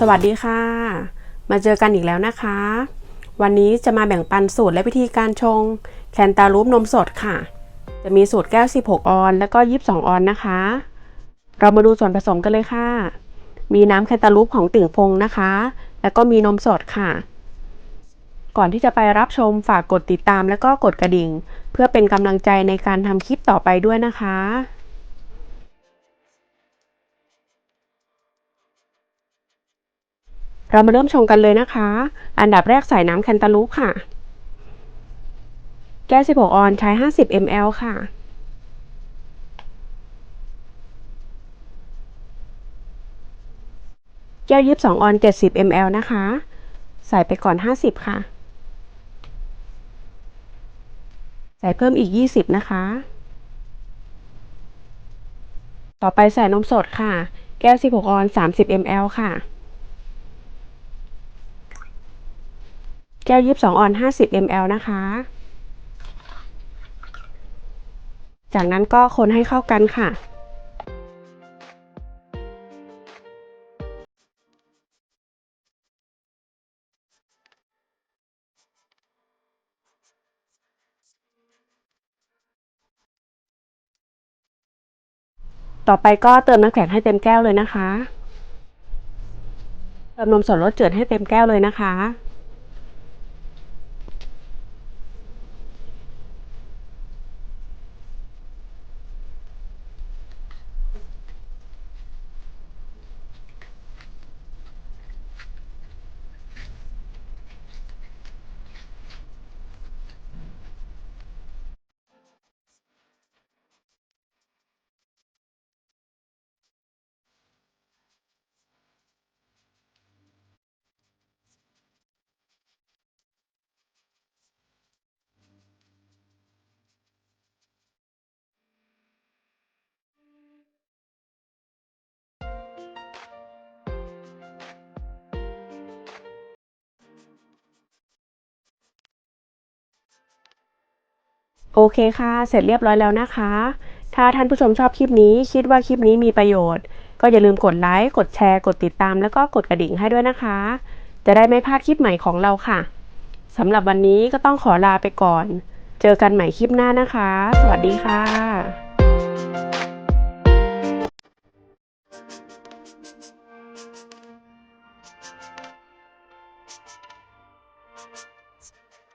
สวัสดีค่ะ มาเจอกันอีกแล้วนะคะ วันนี้จะมาแบ่งปันสูตรและวิธีการชง แคนตาลูปนมสดค่ะ จะมีสูตรแก้ว 16 ออน แล้วก็ 22 ออนนะคะ เรามาดูส่วนผสมกันเลยค่ะ มีน้ำแคนตาลูปของติ่งพงนะคะ แล้วก็มีนมสดค่ะ ก่อนที่จะไปรับชมฝากกดติดตาม แล้วก็กดกระดิ่ง เพื่อเป็นกำลังใจในการทำคลิปต่อไปด้วยนะคะ เรามาเริ่มชงกันเลยนะคะ อันดับแรกใส่น้ำแคนตาลูปค่ะ แก้ว16 ออนใช้ 50 ml ค่ะ แก้ว22 ออน 70 ml นะคะ ใส่ไปก่อน 50 ค่ะ ใส่เพิ่มอีก 20 นะคะ ต่อไปใส่นมสดค่ะ แก้ว 16 ออน 30 ml ค่ะ แก้ว 22 ออน 50 ml นะคะ จากนั้นก็คนให้เข้ากันค่ะต่อไปก็เติมน้ำแข็งให้เต็มแก้วเลยนะคะ เติมนมสดรสจืดให้เต็มแก้วเลยนะคะ โอเคค่ะ เสร็จเรียบร้อยแล้วนะคะ ถ้าท่านผู้ชมชอบคลิปนี้ คิดว่าคลิปนี้มีประโยชน์ ก็อย่าลืมกดไลค์ กดแชร์ กดติดตาม แล้วก็กดกระดิ่งให้ด้วยนะคะ จะได้ไม่พลาดคลิปใหม่ของเราค่ะ สำหรับวันนี้ก็ต้องขอลาไปก่อน เจอกันใหม่คลิปหน้านะคะ สวัสดีค่ะ